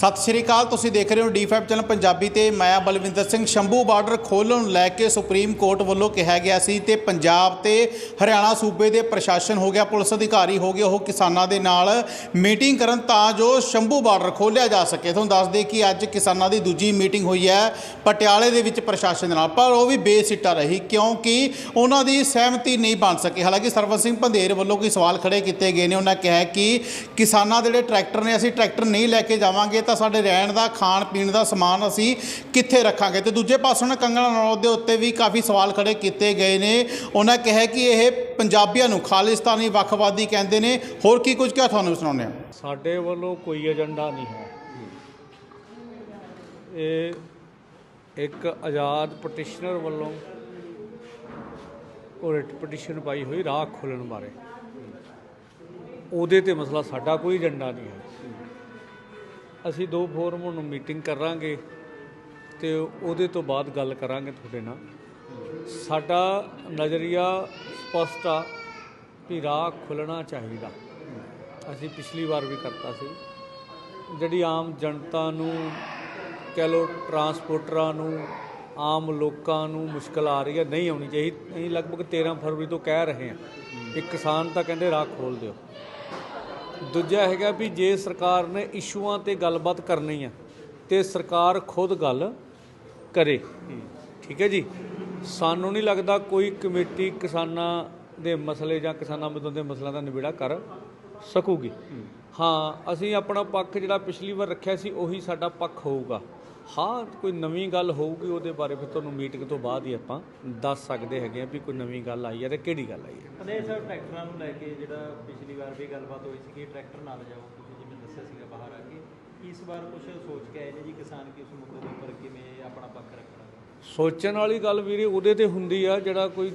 ਸਤਿ ਸ਼੍ਰੀ ਅਕਾਲ, ਤੁਸੀਂ ਦੇਖ ਰਹੇ ਹੋ D5 ਚੈਨਲ ਪੰਜਾਬੀ ਤੇ ਮੈਂ ਬਲਵਿੰਦਰ ਸਿੰਘ ਸ਼ੰਭੂ ਬਾਰਡਰ ਖੋਲ੍ਹਣ ਨੂੰ ਲੈ ਕੇ ਸੁਪਰੀਮ ਕੋਰਟ ਵੱਲੋਂ ਕਿਹਾ ਗਿਆ ਸੀ ਤੇ ਪੰਜਾਬ ਤੇ ਹਰਿਆਣਾ ਸੂਬੇ ਦੇ ਪ੍ਰਸ਼ਾਸਨ ਹੋ ਗਿਆ, ਪੁਲਿਸ ਅਧਿਕਾਰੀ ਹੋ ਗਏ, ਉਹ ਕਿਸਾਨਾਂ ਦੇ ਨਾਲ ਮੀਟਿੰਗ ਕਰਨ ਤਾਂ ਜੋ ਸ਼ੰਭੂ ਬਾਰਡਰ ਖੋਲ੍ਹਿਆ ਜਾ ਸਕੇ। ਤੁਹਾਨੂੰ ਦੱਸ ਦੇ ਕਿ ਅੱਜ ਕਿਸਾਨਾਂ ਦੀ ਦੂਜੀ ਮੀਟਿੰਗ ਹੋਈ ਹੈ ਪਟਿਆਲੇ ਦੇ ਵਿੱਚ ਪ੍ਰਸ਼ਾਸਨ ਦੇ ਨਾਲ, ਪਰ ਉਹ ਵੀ ਬੇਸਿੱਟਾ ਰਹੀ ਕਿਉਂਕਿ ਉਹਨਾਂ ਦੀ ਸਹਿਮਤੀ ਨਹੀਂ ਬਣ ਸਕੀ। ਹਾਲਾਂਕਿ ਸਰਵਨ ਸਿੰਘ ਭੰਦੇਰ ਵੱਲੋਂ ਕੋਈ ਸਵਾਲ ਖੜੇ ਕੀਤੇ ਗਏ ਨੇ, ਉਹਨਾਂ ਕਿਹਾ ਕਿ ਕਿਸਾਨਾਂ ਦੇ ਜਿਹੜੇ ਟਰੈਕਟਰ ਨੇ, ਅਸੀਂ ਟਰੈਕਟਰ ਨਹੀਂ ਲੈ ਕੇ ਜਾਵਾਂਗੇ ਤਾਂ ਸਾਡੇ ਰਹਿਣ ਦਾ, ਖਾਣ ਪੀਣ ਦਾ ਸਮਾਨ ਅਸੀਂ ਕਿੱਥੇ ਰੱਖਾਂਗੇ? ਤੇ ਦੂਜੇ ਪਾਸੇ ਉਹਨਾਂ ਕੰਗਣਾ ਰਣੌਤ ਦੇ ਉੱਤੇ ਵੀ ਕਾਫੀ ਸਵਾਲ ਖੜੇ ਕੀਤੇ ਗਏ ਨੇ। ਉਹਨਾਂ ਕਿਹਾ ਕਿ ਇਹ ਪੰਜਾਬੀਆਂ ਨੂੰ ਖਾਲਿਸਤਾਨੀ ਵੱਖਵਾਦੀ ਕਹਿੰਦੇ ਨੇ। ਹੋਰ ਕੀ ਕੁਝ ਕਿਹਾ ਤੁਹਾਨੂੰ ਸੁਣਾਉਂਦੇ ਹਾਂ? ਸਾਡੇ ਵੱਲੋਂ ਕੋਈ ਏਜੰਡਾ ਨਹੀਂ ਹੈ। ਇਹ ਇੱਕ ਆਜ਼ਾਦ ਪਟੀਸ਼ਨਰ ਵੱਲੋਂ ਉਹ ਪਟੀਸ਼ਨ ਪਾਈ ਹੋਈ ਰਾਹ ਖੋਲਣ ਬਾਰੇ। ਉਹਦੇ ਤੇ ਮਸਲਾ ਸਾਡਾ ਕੋਈ ਏਜੰਡਾ ਨਹੀਂ ਹੈ। ਅਸੀਂ ਦੋ ਫੋਰਮ ਨੂੰ ਮੀਟਿੰਗ ਕਰਾਂਗੇ ਤੇ ਉਹਦੇ ਤੋਂ ਬਾਅਦ ਗੱਲ ਕਰਾਂਗੇ ਤੁਹਾਡੇ ਨਾਲ। ਸਾਡਾ ਨਜ਼ਰੀਆ ਸਪਸ਼ਟ ਆ ਵੀ ਰਾਹ ਖੁੱਲਣਾ ਚਾਹੀਦਾ। ਅਸੀਂ ਪਿਛਲੀ ਵਾਰ ਵੀ ਕਰਤਾ ਸੀ। ਜਿਹੜੀ ਆਮ ਜਨਤਾ ਨੂੰ, ਕਹਿ ਲਓ, ਟਰਾਂਸਪੋਰਟਰਾਂ ਨੂੰ, ਆਮ ਲੋਕਾਂ ਨੂੰ ਮੁਸ਼ਕਲ ਆ ਰਹੀ ਹੈ, ਨਹੀਂ ਆਉਣੀ ਚਾਹੀਦੀ। ਅਸੀਂ ਲਗਭਗ 13 ਫਰਵਰੀ ਤੋਂ ਕਹਿ ਰਹੇ ਹਾਂ। ਕਿ ਕਿਸਾਨ ਤਾਂ ਕਹਿੰਦੇ ਰਾਹ ਖੋਲ ਦਿਓ। ਦੂਜਾ ਹੈਗਾ ਵੀ ਜੇ ਸਰਕਾਰ ਨੇ ਇਸ਼ੂਆਂ ਤੇ ਗੱਲਬਾਤ ਕਰਨੀ ਆ, ਤੇ ਸਰਕਾਰ ਖੁਦ ਗੱਲ ਕਰੇ। ਠੀਕ ਹੈ ਜੀ? ਸਾਨੂੰ ਨਹੀਂ ਲੱਗਦਾ ਕੋਈ ਕਮੇਟੀ ਕਿਸਾਨਾਂ ਦੇ ਮਸਲੇ ਜਾਂ ਕਿਸਾਨਾਂ ਮਜ਼ਦੂਰਾਂ ਦੇ ਮਸਲਿਆਂ ਦਾ ਨਿਬੇੜਾ ਕਰ ਸਕੂਗੀ। ਹਾਂ, ਅਸੀਂ ਆਪਣਾ ਪੱਖ ਜਿਹੜਾ ਪਿਛਲੀ ਵਾਰ ਰੱਖਿਆ ਸੀ, ਉਹੀ ਸਾਡਾ ਪੱਖ ਹੋਊਗਾ। ਹਾਂ ਕੋਈ ਨਵੀਂ ਗੱਲ ਹੋਊਗੀ ਉਹਦੇ ਬਾਰੇ ਫਿਰ ਤੁਹਾਨੂੰ ਮੀਟਿੰਗ ਤੋਂ ਬਾਅਦ ਹੀ ਆਪਾਂ ਦੱਸ ਸਕਦੇ ਹੈਗੇ ਆ ਵੀ ਕੋਈ ਨਵੀਂ ਗੱਲ ਆਈ ਹੈ ਤੇ ਕਿਹੜੀ ਗੱਲ ਆਈ ਹੈ। ਅਨੇ ਸਰ ਟਰੈਕਟਰਾਂ ਨੂੰ ਲੈ ਕੇ ਜਿਹੜਾ ਪਿਛਲੀ ਵਾਰ ਵੀ ਗੱਲਬਾਤ ਹੋਈ ਸੀ ਕਿ ਟਰੈਕਟਰ ਨਾਲ ਜਾਓ ਤੁਸੀਂ ਜਿਵੇਂ ਦੱਸਿਆ ਸੀਗਾ ਬਾਹਰ ਆ ਕੇ ਇਸ ਵਾਰ ਕੁਝ ਸੋਚ ਕੇ ਆਏ ਨੇ ਜੀ ਕਿਸਾਨ ਕਿ ਉਸ ਮੁੱਦੇ ਦੇ ਉੱਪਰ ਕਿਵੇਂ ਆਪਣਾ ਪੱਖ ਰੱਖਣਾ? ਸੋਚਣ ਵਾਲੀ ਗੱਲ ਵੀਰੇ ਉਹਦੇ ਤੇ ਹੁੰਦੀ ਆ ਜਿਹੜਾ ਕੋਈ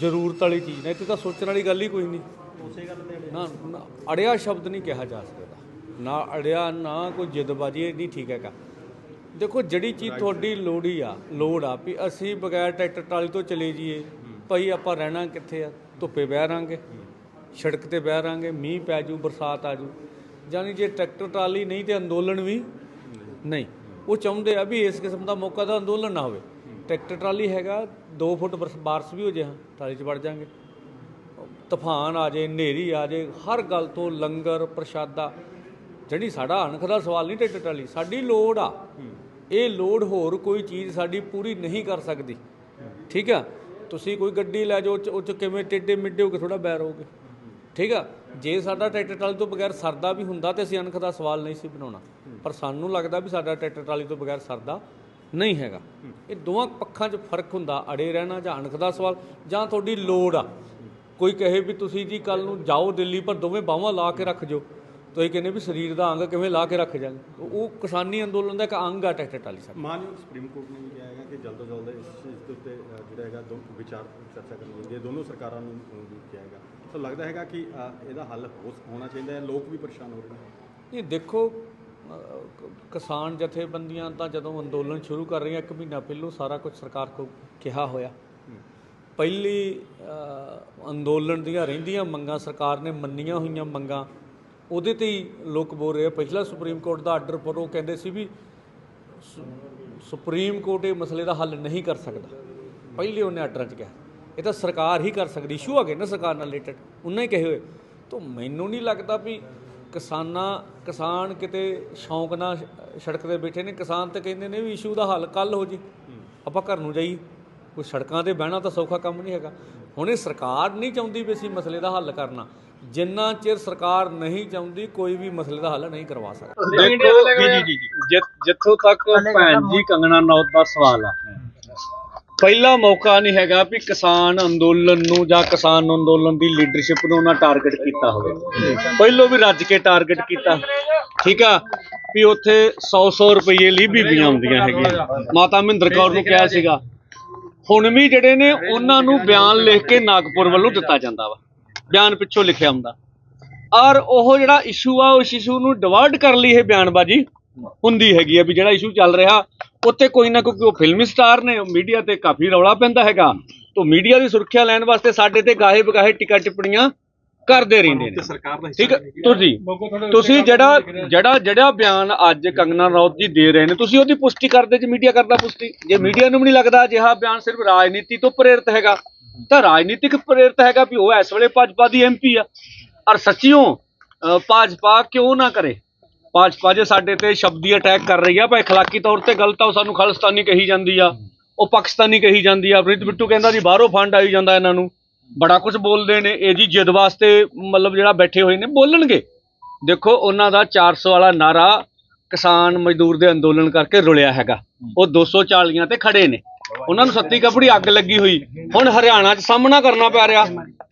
ਜ਼ਰੂਰਤ ਵਾਲੀ ਚੀਜ਼ ਨੇ ਇੱਥੇ ਤਾਂ ਸੋਚਣ ਵਾਲੀ ਗੱਲ ਹੀ ਕੋਈ ਨਹੀਂ। ਉਸੇ ਗੱਲ ਤੇ ਨਾ ਅੜਿਆ ਸ਼ਬਦ ਨਹੀਂ ਕਿਹਾ ਜਾ ਸਕਦਾ। ਨਾ ਅੜਿਆ ਨਾ ਕੋਈ ਜਿੱਦਬਾਜੀ ਇਹ ਨਹੀਂ ਠੀਕ ਹੈਗਾ। ਦੇਖੋ ਜਿਹੜੀ ਚੀਜ਼ ਤੁਹਾਡੀ ਲੋੜੀ ਆ ਲੋੜ ਆ ਵੀ ਅਸੀਂ ਬਗੈਰ ਟਰੈਕਟਰ ਟਰਾਲੀ ਤੋਂ ਚਲੇ ਜਾਈਏ ਭਾਈ ਆਪਾਂ ਰਹਿਣਾ ਕਿੱਥੇ ਆ? ਧੁੱਪੇ ਬਹਿ ਰਾਂਗੇ ਸੜਕ ਤੇ ਬਹਿ ਰਾਂਗੇ ਮੀਂਹ ਪੈ ਜੂ ਬਰਸਾਤ ਆ ਜੂ ਜਾਨੀ ਜੇ ਟਰੈਕਟਰ ਟਰਾਲੀ ਨਹੀਂ ਤੇ ਅੰਦੋਲਨ ਵੀ ਨਹੀਂ। ਉਹ ਚਾਹੁੰਦੇ ਆ ਵੀ ਇਸ ਕਿਸਮ ਦਾ ਮੌਕਾ ਦਾ ਅੰਦੋਲਨ ਨਾ ਹੋਵੇ। ਟਰੈਕਟਰ ਟਰਾਲੀ ਹੈਗਾ 2 ਫੁੱਟ ਬਰਸ- ਬਾਰਿਸ਼ ਵੀ ਹੋ ਜੇ ਹਾਂ ਟਰਾਲੀ 'ਚ ਵੜ ਜਾਾਂਗੇ। ਤੂਫਾਨ ਆ ਜੇ ਹਨੇਰੀ ਆ ਜੇ ਹਰ ਗੱਲ ਤੋਂ ਲੰਗਰ ਪ੍ਰਸ਼ਾਦਾ ਜਿਹੜੀ ਸਾਡਾ ਅਣਖ ਦਾ ਸਵਾਲ ਨਹੀਂ ਟਰੈਕਟਰ ਟਰਾਲੀ ਸਾਡੀ ਲੋੜ ਆ। ਇਹ ਲੋੜ ਹੋਰ ਕੋਈ ਚੀਜ਼ ਸਾਡੀ ਪੂਰੀ ਨਹੀਂ ਕਰ ਸਕਦੀ। ਠੀਕ ਆ? ਤੁਸੀਂ ਕੋਈ ਗੱਡੀ ਲੈ ਜਾਓ 'ਚ- ਉਹ ਚ ਕਿਵੇਂ ਟੇਡੇ ਮਿੱਡੇ ਹੋ ਕੇ ਥੋੜਾ ਬੈਰ ਹੋਗੇ ਠੀਕ ਆ? ਜੇ ਸਾਡਾ ਟਰੈਕਟਰ ਟਰਾਲੀ ਤੋਂ ਬਗੈਰ ਸਰਦਾ ਵੀ ਹੁੰਦਾ ਤੇ ਅਸੀਂ ਅਣਖ ਦਾ ਸਵਾਲ ਨਹੀਂ ਸੀ ਬਣਾਉਣਾ। ਪਰ ਸਾਨੂੰ ਲੱਗਦਾ ਵੀ ਸਾਡਾ ਟਰੈਕਟਰ ਟਰਾਲੀ ਤੋਂ ਬਗੈਰ ਸਰਦਾ ਨਹੀਂ ਹੈਗਾ। ਇਹ ਦੋਵਾਂ ਪੱਖਾਂ 'ਚ ਫ਼ਰਕ ਹੁੰਦਾ, ਅੜੇ ਰਹਿਣਾ ਜਾਂ ਅਣਖ ਦਾ ਸਵਾਲ, ਜਾਂ ਤੁਹਾਡੀ ਲੋੜ ਆ। ਕੋਈ ਕਹੇ ਵੀ ਤੁਸੀਂ ਜੀ ਕੱਲ ਨੂੰ ਜਾਓ ਦਿੱਲੀ, ਪਰ ਦੋਵੇਂ ਬਾਹਾਂ ਲਾ ਕੇ ਰੱਖ ਜੋ ਤੁਸੀਂ ਕਹਿੰਦੇ ਵੀ ਸਰੀਰ ਦਾ ਅੰਗ ਕਿਵੇਂ ਲਾ ਕੇ ਰੱਖ ਜਾਂਗੇ ਉਹ ਕਿਸਾਨੀ ਅੰਦੋਲਨ ਦਾ ਇੱਕ ਅੰਗ ਆ ਟਰੈਕਟਰ ਟਰਾਲੀ ਸਾਡਾ ਮਾਨਯੋਗ ਸੁਪਰੀਮ ਕੋਰਟ ਨੇ ਵੀ ਕਿਹਾ ਹੈਗਾ ਕਿ ਜਲਦ ਤੋਂ ਜਲਦ ਇਸ ਚੀਜ਼ ਦੇ ਉੱਤੇ ਜਿਹੜਾ ਹੈਗਾ ਦੋ ਵਿਚਾਰ ਚਰਚਾ ਕਰਨੀ ਚਾਹੀਦੀ ਹੈ। ਦੋਨੋਂ ਸਰਕਾਰਾਂ ਨੂੰ ਵੀ ਕਿਹਾ ਹੈਗਾ। ਤਾਂ ਲੱਗਦਾ ਹੈਗਾ ਕਿ ਇਹਦਾ ਹੱਲ ਹੋਣਾ ਚਾਹੀਦਾ ਹੈ। ਲੋਕ ਵੀ ਪਰੇਸ਼ਾਨ ਹੋ ਰਹੇ ਨੇ। ਇਹ ਦੇਖੋ ਕਿਸਾਨ ਜਥੇਬੰਦੀਆਂ ਤਾਂ ਜਦੋਂ ਅੰਦੋਲਨ ਸ਼ੁਰੂ ਕਰ ਰਹੀਆਂ ਇੱਕ ਮਹੀਨਾ ਪਹਿਲੋਂ ਸਾਰਾ ਕੁਝ ਸਰਕਾਰ ਕੋ ਕਿਹਾ ਹੋਇਆ। ਪਹਿਲੀ ਅੰਦੋਲਨ ਦੀਆਂ ਰਹਿੰਦੀਆਂ ਮੰਗਾਂ ਸਰਕਾਰ ਨੇ ਮੰਨੀਆਂ ਹੋਈਆਂ ਮੰਗਾਂ ਉਹਦੇ ਤੇ ਹੀ ਲੋਕ ਬੋਲ ਰਹੇ ਆ। ਪਹਿਲਾ ਸੁਪਰੀਮ ਕੋਰਟ ਦਾ ਆਰਡਰ ਪਰ ਉਹ ਕਹਿੰਦੇ ਸੀ ਵੀ ਸੁ- ਸੁਪਰੀਮ ਕੋਰਟ ਇਹ ਮਸਲੇ ਦਾ ਹੱਲ ਨਹੀਂ ਕਰ ਸਕਦਾ। ਪਹਿਲੇ ਉਹਨੇ ਆਰਡਰਾਂ 'ਚ ਕਿਹਾ। ਇਹ ਤਾਂ ਸਰਕਾਰ ਹੀ ਕਰ ਸਕਦੀ। ਇਸ਼ੂ ਆ ਗਏ ਨਾ ਸਰਕਾਰ ਨਾਲ ਰਿਲੇਟਡ ਉਹਨਾਂ ਹੀ ਕਹੇ ਹੋਏ। ਤਾਂ ਮੈਨੂੰ ਨਹੀਂ ਲੱਗਦਾ ਵੀ ਕਿਸਾਨਾਂ, ਕਿਸਾਨ ਕਿਤੇ ਸ਼ੌਂਕ ਨਾਲ ਸੜਕ ਤੇ ਬੈਠੇ ਨੇ। ਕਿਸਾਨ ਤੇ ਕਹਿੰਦੇ ਨੇ ਵੀ ਇਸ਼ੂ ਦਾ ਹੱਲ ਕੱਲ ਹੋ ਜੀ। ਆਪਾਂ ਘਰ ਨੂੰ ਜਾਈਏ। ਕੋਈ ਸੜਕਾਂ ਤੇ ਬਹਿਣਾ ਤਾਂ ਸੌਖਾ ਕੰਮ ਨਹੀਂ ਹੈਗਾ। ਹੁਣ ਇਹ ਸਰਕਾਰ ਨਹੀਂ ਚਾਹੁੰਦੀ ਵੀ ਅਸੀਂ ਮਸਲੇ ਦਾ ਹੱਲ ਕਰਨਾ। ਜਿੰਨਾ ਚਿਰ ਸਰਕਾਰ ਨਹੀਂ ਚਾਹੁੰਦੀ ਕੋਈ ਵੀ ਮਸਲੇ ਦਾ ਹੱਲ ਨਹੀਂ ਕਰਵਾ ਸਕਦਾ। ਦੇਖੋ ਜਿ- ਜਿੱਥੋਂ ਤੱਕ ਭੈਣ ਜੀ ਕੰਗਣਾ ਨੌਤ ਦਾ ਸਵਾਲ ਆ। ਪਹਿਲਾ ਮੌਕਾ ਨਹੀਂ ਹੈਗਾ ਵੀ ਕਿਸਾਨ ਅੰਦੋਲਨ ਨੂੰ ਜਾਂ ਕਿਸਾਨ ਅੰਦੋਲਨ ਦੀ ਲੀਡਰਸ਼ਿਪ ਨੂੰ ਉਹਨਾਂ ਟਾਰਗੇਟ ਕੀਤਾ ਹੋਵੇ। ਪਹਿਲੋਂ ਵੀ ਰੱਜ ਕੇ ਟਾਰਗੇਟ ਕੀਤਾ। ਠੀਕ ਆ? ਵੀ ਉੱਥੇ 100-100 ਰੁਪਏ ਲਈ ਬੀਬੀਆਂ ਆਉਂਦੀਆਂ ਹੈਗੀਆਂ। ਮਾਤਾ ਮਹਿੰਦਰ ਕੌਰ ਨੂੰ ਕਿਹਾ ਸੀਗਾ। ਹੁਣ ਵੀ ਜਿਹੜੇ ਨੇ ਉਹਨਾਂ ਨੂੰ ਬਿਆਨ ਲਿਖ ਕੇ ਨਾਗਪੁਰ ਵੱਲੋਂ ਦਿੱਤਾ ਜਾਂਦਾ ਵਾ। ਬਿਆਨ ਪਿੱਛੋਂ ਲਿਖਿਆ ਹੁੰਦਾ। ਔਰ ਉਹ ਜਿਹੜਾ ਇਸ਼ੂ ਆ ਉਸ ਇਸ਼ੂ ਨੂੰ ਡਿਵਰਟ ਕਰ ਲਈ ਇਹ ਬਿਆਨਬਾਜ਼ੀ ਹੁੰਦੀ ਹੈਗੀ ਆ ਵੀ ਜਿਹੜਾ ਇਸ਼ੂ ਚੱਲ ਰਿਹਾ ਉੱਤੇ ਕੋਈ ਨਾ ਕੋਈ ਉਹ ਫਿਲਮੀ ਸਟਾਰ ਨੇ ਮੀਡੀਆ ਤੇ ਕਾਫੀ ਰੌਲਾ ਪੈਂਦਾ ਹੈਗਾ। ਤੋਂ ਮੀਡੀਆ ਦੀ ਸੁਰੱਖਿਆ ਲੈਣ ਵਾਸਤੇ ਸਾਡੇ ਤੇ ਗਾਹੇ ਬਗਾਹੇ ਟਿਕਾ ਟਿੱਪਣੀਆਂ ਕਰਦੇ ਰਹਿੰਦੇ ਨੇ। ਠੀਕ ਹੈ ਤੁਸੀਂ ਤੁਸੀਂ ਜਿਹੜਾ ਜਿਹੜਾ ਜਿਹੜਾ ਬਿਆਨ ਅੱਜ ਕੰਗਨਾ ਰੌਤ ਜੀ ਦੇ ਰਹੇ ਨੇ ਤੁਸੀਂ ਉਹਦੀ ਪੁਸ਼ਟੀ ਕਰਦੇ ਜੇ ਮੀਡੀਆ ਕਰਦਾ ਪੁਸ਼ਟੀ। ਜੇ ਮੀਡੀਆ ਨੂੰ ਵੀ ਨਹੀਂ ਲੱਗਦਾ ਅਜਿਹਾ ਬਿਆਨ ਸਿਰਫ ਰਾਜਨੀਤੀ ਤੋਂ ਪ੍ਰੇਰਿਤ ਹੈਗਾ। ਤਾਂ ਰਾਜਨੀਤਿਕ ਪ੍ਰੇਰਿਤ ਹੈਗਾ ਵੀ ਉਹ ਇਸ ਵੇਲੇ ਭਾਜਪਾ ਦੀ ਐਮਪੀ ਆ। ਔਰ ਸੱਚੀਓ ਭਾਜਪਾ ਕਿਉਂ ਨਾ ਕਰੇ? ਭਾਜਪਾ ਜੇ ਸਾਡੇ ਤੇ ਸ਼ਬਦੀ ਅਟੈਕ ਕਰ ਰਹੀ ਆ ਭਾਈ ਖਲਾਕੀ ਤੌਰ ਤੇ ਗਲਤ ਆ, ਉਹ ਸਾਨੂੰ ਖਾਲਿਸਤਾਨੀ ਕਹੀ ਜਾਂਦੀ ਆ, ਉਹ ਪਾਕਿਸਤਾਨੀ ਕਹੀ ਜਾਂਦੀ ਆ, ਪ੍ਰਿਤ ਬਿੱਟੂ ਕਹਿੰਦਾ ਜੀ ਬਾਹਰੋਂ ਫੰਡ ਆਈ ਜਾਂਦਾ ਇਹਨਾਂ ਨੂੰ। ਬੜਾ ਕੁਝ ਬੋਲਦੇ ਨੇ, ਇਹ ਜੀ ਜਿੱਦ ਵਾਸਤੇ ਮਤਲਬ ਜਿਹੜਾ ਬੈਠੇ ਹੋਏ ਨੇ, ਬੋਲਣਗੇ। ਦੇਖੋ, ਉਹਨਾਂ ਦਾ 400 ਵਾਲਾ ਨਾਰਾ ਕਿਸਾਨ ਮਜ਼ਦੂਰ ਦੇ ਅੰਦੋਲਨ ਕਰਕੇ ਰੁਲਿਆ ਹੈਗਾ। ਉਹ 240 ਤੇ ਖੜੇ ਨੇ। ਉਹਨਾਂ ਨੂੰ ਸੱਤੀ ਕਪੜੀ ਅੱਗ ਲੱਗੀ ਹੋਈ। ਹੁਣ ਹਰਿਆਣਾ 'ਚ ਸਾਹਮਣਾ ਕਰਨਾ ਪੈ ਰਿਹਾ।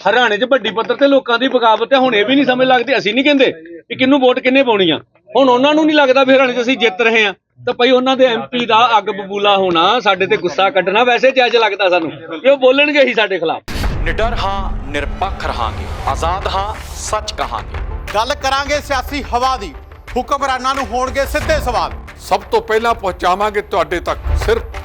ਹਰਿਆਣੇ 'ਚ ਵੱਡੀ ਪੱਧਰ ਤੇ ਲੋਕਾਂ ਦੀ ਬਗਾਵਤ ਹੈ। ਹੁਣ ਇਹ ਵੀ ਨਹੀਂ ਸਮਝ ਲੱਗਦੀ ਅਸੀਂ ਨਹੀਂ ਕਹਿੰਦੇ ਕਿ ਕਿਹਨੂੰ ਵੋਟ ਕਿੰਨੇ ਪਾਉਣੀ ਆ। ਹੁਣ ਉਹਨਾਂ ਨੂੰ ਨਹੀਂ ਲੱਗਦਾ ਵੀ ਹਰਿਆਣੇ 'ਚ ਅਸੀਂ ਜਿੱਤ ਰਹੇ ਆ ਤਾਂ ਭਈ ਉਹਨਾਂ ਦੇ ਐਮਪੀ ਦਾ ਅੱਗ ਬਬੂਲਾ ਹੋਣਾ ਸਾਡੇ ਤੇ ਗੁੱਸਾ ਕੱਢਣਾ ਵੈਸੇ ਜਾਇਜ਼ ਲੱਗਦਾ ਸਾਨੂੰ ਕਿ ਉਹ ਬੋਲਣਗੇ ਹੀ ਸਾਡੇ ਖਿਲਾਫ। ਨਿਡਰ ਹਾਂ ਨਿਰਪੱਖ ਰਹਾਂਗੇ। ਆਜ਼ਾਦ ਹਾਂ ਸੱਚ ਕਹਾਂਗੇ। ਗੱਲ ਕਰਾਂਗੇ ਸਿਆਸੀ ਹਵਾ ਦੀ। ਹੁਕਮਰਾਨਾਂ ਨੂੰ ਹੋਣਗੇ ਸਿੱਧੇ ਸਵਾਲ। ਸਭ ਤੋਂ ਪਹਿਲਾਂ ਪਹੁੰਚਾਵਾਂਗੇ ਤੁਹਾਡੇ ਤੱਕ ਸਿਰਫ